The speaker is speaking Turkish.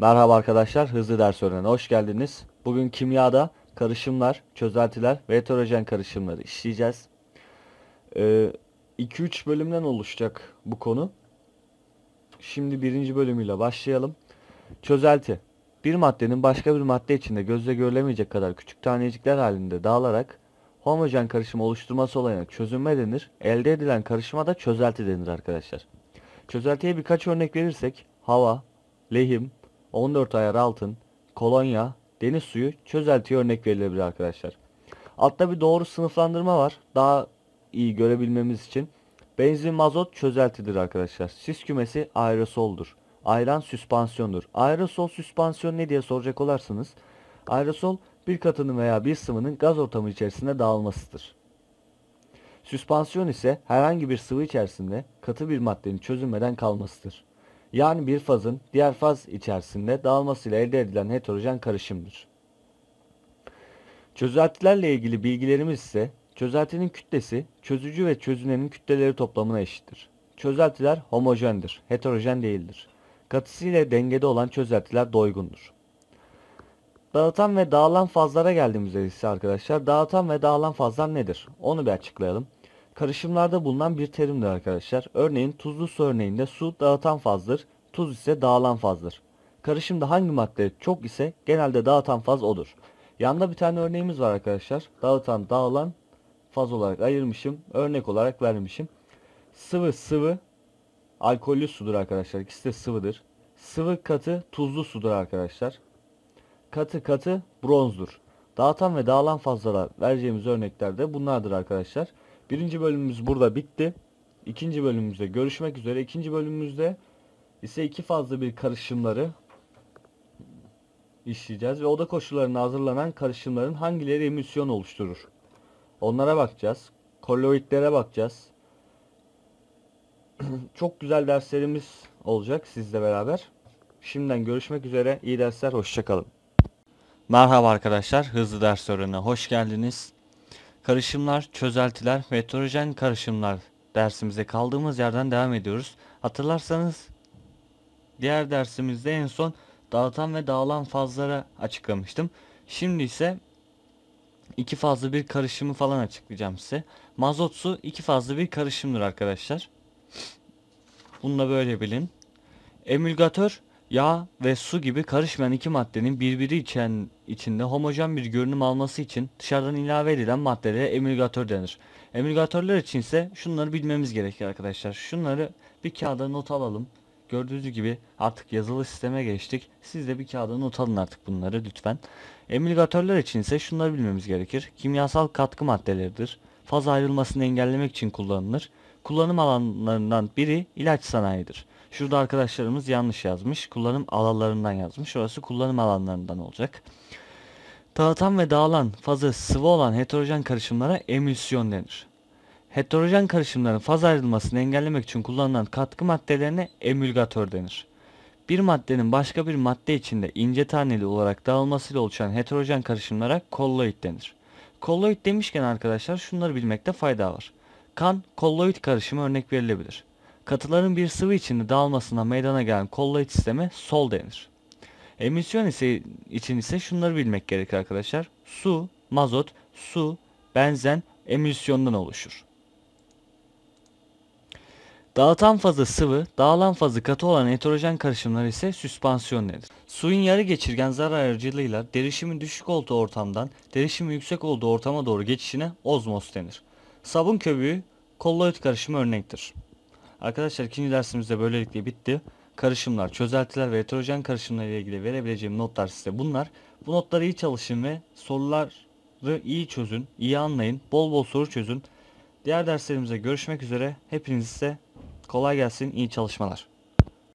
Merhaba arkadaşlar, hızlı ders öğrenene hoş geldiniz. Bugün kimyada karışımlar, çözeltiler ve heterojen karışımları işleyeceğiz. 2-3 bölümden oluşacak bu konu. Şimdi birinci bölümüyle başlayalım. Çözelti. Bir maddenin başka bir madde içinde gözle görülemeyecek kadar küçük tanecikler halinde dağılarak homojen karışım oluşturması olayına çözünme denir. Elde edilen karışıma da çözelti denir arkadaşlar. Çözeltiye birkaç örnek verirsek hava, lehim, 14 ayar altın, kolonya, deniz suyu çözeltiye örnek verilebilir arkadaşlar. Altta bir doğru sınıflandırma var. Daha iyi görebilmemiz için. Benzin mazot çözeltidir arkadaşlar. Sis kümesi aerosoldur. Ayran süspansiyondur. Aerosol süspansiyon ne diye soracak olarsınız. Aerosol bir katının veya bir sıvının gaz ortamı içerisinde dağılmasıdır. Süspansiyon ise herhangi bir sıvı içerisinde katı bir maddenin çözünmeden kalmasıdır. Yani bir fazın diğer faz içerisinde dağılmasıyla elde edilen heterojen karışımdır. Çözeltilerle ilgili bilgilerimiz ise çözeltinin kütlesi çözücü ve çözünenin kütleleri toplamına eşittir. Çözeltiler homojendir, heterojen değildir. Katısı ile dengede olan çözeltiler doygundur. Dağıtan ve dağılan fazlara geldiğimizde ise arkadaşlar dağıtan ve dağılan fazlar nedir? Onu bir açıklayalım. Karışımlarda bulunan bir terimdir arkadaşlar. Örneğin tuzlu su örneğinde su dağıtan fazdır, tuz ise dağılan fazdır. Karışımda hangi madde çok ise genelde dağıtan faz odur. Yanda bir tane örneğimiz var arkadaşlar. Dağıtan, dağılan faz olarak ayırmışım. Örnek olarak vermişim. Sıvı sıvı alkollü sudur arkadaşlar. İkisi de sıvıdır. Sıvı katı tuzlu sudur arkadaşlar. Katı katı bronzdur. Dağıtan ve dağılan fazlara vereceğimiz örnekler de bunlardır arkadaşlar. Birinci bölümümüz burada bitti. İkinci bölümümüzde görüşmek üzere. İkinci bölümümüzde ise iki fazla bir karışımları işleyeceğiz ve oda koşullarına hazırlanan karışımların hangileri emisyon oluşturur? Onlara bakacağız. Kolloidlere bakacağız. Çok güzel derslerimiz olacak sizle beraber. Şimdiden görüşmek üzere. İyi dersler. Hoşçakalın. Merhaba arkadaşlar. Hızlı ders öğrenine hoş geldiniz. Karışımlar, çözeltiler ve heterojen karışımlar dersimize kaldığımız yerden devam ediyoruz. Hatırlarsanız diğer dersimizde en son dağıtan ve dağılan fazlara açıklamıştım. Şimdi ise iki fazlı bir karışımı falan açıklayacağım size. Mazot su iki fazlı bir karışımdır arkadaşlar. Bunu da böyle bilin. Emülgatör yağ ve su gibi karışmayan iki maddenin birbiri içen içinde homojen bir görünüm alması için dışarıdan ilave edilen maddelere emülgatör denir. Emülgatörler için ise şunları bilmemiz gerekiyor arkadaşlar. Şunları bir kağıda not alalım. Gördüğünüz gibi artık yazılı sisteme geçtik. Siz de bir kağıda not alın artık bunları lütfen. Emülgatörler için ise şunları bilmemiz gerekir. Kimyasal katkı maddeleridir. Faz ayrılmasını engellemek için kullanılır. Kullanım alanlarından biri ilaç sanayidir. Şurada arkadaşlarımız yanlış yazmış. Kullanım alanlarından yazmış. Orası kullanım alanlarından olacak. Dağıtan ve dağılan fazı sıvı olan heterojen karışımlara emülsiyon denir. Heterojen karışımların faz ayrılmasını engellemek için kullanılan katkı maddelerine emülgatör denir. Bir maddenin başka bir madde içinde ince taneli olarak dağılmasıyla oluşan heterojen karışımlara kolloid denir. Kolloid demişken arkadaşlar şunları bilmekte fayda var. Kan kolloid karışımı örnek verilebilir. Katıların bir sıvı içinde dağılmasına meydana gelen kolloid sisteme sol denir. Emisyon ise için ise şunları bilmek gerekir arkadaşlar. Su, mazot, su, benzen emisyondan oluşur. Dağıtan fazı sıvı, dağılan fazı katı olan heterojen karışımlar ise süspansiyon denir. Suyun yarı geçirgen zarar aracılığıyla derişimi düşük olduğu ortamdan derişimi yüksek olduğu ortama doğru geçişine ozmoz denir. Sabun köpüğü kolloid karışımı örnektir. Arkadaşlar ikinci dersimiz de böylelikle bitti. Karışımlar, çözeltiler ve heterojen karışımlar ile ilgili verebileceğim notlar size bunlar. Bu notları iyi çalışın ve soruları iyi çözün, iyi anlayın, bol bol soru çözün. Diğer derslerimize görüşmek üzere. Hepinize kolay gelsin, iyi çalışmalar.